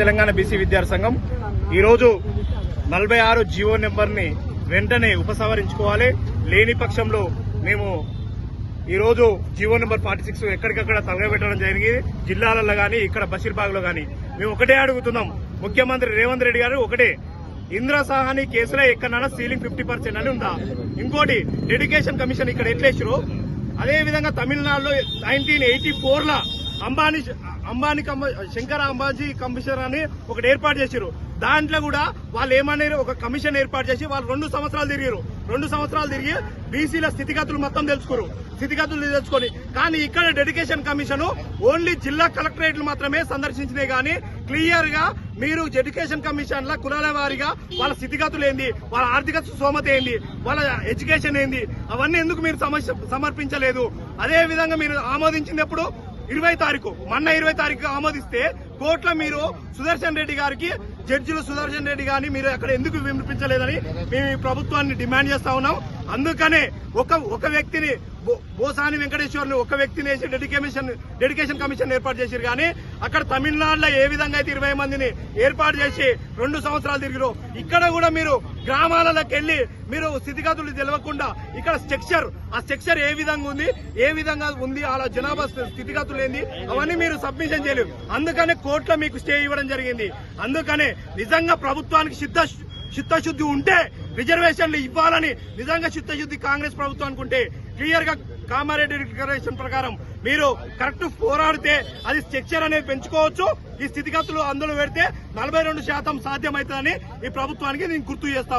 Telangana BC విద్యార్థి సంఘం ఈరోజు నలభై ఆరు జీవో నెంబర్ని వెంటనే ఉపసంహరించుకోవాలి. లేని పక్షంలో మేము ఈరోజు జీవో నెంబర్ ఫార్టీ సిక్స్ ఎక్కడికక్కడ తలగబెట్టడం జరిగింది. జిల్లాలలో కానీ ఇక్కడ బషీర్బాగ్లో కానీ మేము ఒకటే అడుగుతున్నాం. ముఖ్యమంత్రి రేవంత్ రెడ్డి గారు ఒకటే. ఇంద్ర సాహాని కేసులో ఎక్కడన్నా సీలింగ్ ఫిఫ్టీ పర్సెంట్ అని ఉందా? ఇంకోటి డెడికేషన్ కమిషన్ ఇక్కడ ఎట్లేసారు అదేవిధంగా తమిళనాడులో నైన్టీన్ ఎయిటీ ఫోర్లో అంబానీ అంబానీ శంకర అంబాజీ కమిషన్ అని ఒకటి ఏర్పాటు చేశారు దాంట్లో కూడా వాళ్ళు ఏమన్నారు ఒక కమిషన్ ఏర్పాటు చేసి వాళ్ళు రెండు సంవత్సరాలు తిరిగారు రెండు సంవత్సరాలు తిరిగి బీసీల స్థితిగతులు మొత్తం తెలుసుకురు స్థితిగతులు తెలుసుకొని. కానీ ఇక్కడ డెడికేషన్ కమిషన్ ఓన్లీ జిల్లా కలెక్టరేట్లు మాత్రమే సందర్శించినాయి కానీ క్లియర్గా మీరు ఎడ్యుకేషన్ కమిషన్ లా కులాల వారిగా వాళ్ళ స్థితిగతులు ఏంది వాళ్ళ ఆర్థిక సోమత ఏంది వాళ్ళ ఎడ్యుకేషన్ ఏంది అవన్నీ ఎందుకు మీరు సమస్య సమర్పించలేదు? అదే విధంగా మీరు ఆమోదించినప్పుడు ఇరవై తారీఖు మొన్న ఇరవై తారీఖు ఆమోదిస్తే కోర్టులో మీరు సుదర్శన్ రెడ్డి గారికి జడ్జిలు సుదర్శన్ రెడ్డి గారిని మీరు అక్కడ ఎందుకు వినిపించలేదని మేము ఈ ప్రభుత్వాన్ని డిమాండ్ చేస్తా ఉన్నాం. అందుకనే ఒక ఒక వ్యక్తిని బోసాని వెంకటేశ్వర్ని ఒక వ్యక్తిని వేసి డెడికేషన్ డెడికేషన్ కమిషన్ ఏర్పాటు చేశారు కానీ అక్కడ తమిళనాడులో ఏ విధంగా అయితే ఇరవై మందిని ఏర్పాటు చేసి రెండు సంవత్సరాలు తిరిగిరు ఇక్కడ కూడా మీరు గ్రామాలలోకి వెళ్ళి మీరు స్థితిగతులు తెలియకుండా ఇక్కడ స్ట్రక్చర్ ఆ స్ట్రక్చర్ ఏ విధంగా ఉంది ఏ విధంగా ఉంది అలా జనాభా స్థితిగతులు ఏంది అవన్నీ మీరు సబ్మిషన్ చేయలేరు. అందుకనే కోర్టులో మీకు స్టే ఇవ్వడం జరిగింది. అందుకనే నిజంగా ప్రభుత్వానికి సిద్ధ చిత్తశుద్ధి ఉంటే రిజర్వేషన్లు ఇవ్వాలని నిజంగా చిత్తశుద్ధి కాంగ్రెస్ ప్రభుత్వం అనుకుంటే క్లియర్గా కామారెడ్డి డిక్లరేషన్ ప్రకారం మీరు కరెక్ట్ పోరాడితే అది స్ట్రక్చర్ అనేది పెంచుకోవచ్చు. ఈ స్థితిగతులు అందులో పెడితే నలభై రెండు శాతం సాధ్యమవుతుందని ఈ ప్రభుత్వానికి నేను గుర్తు చేస్తా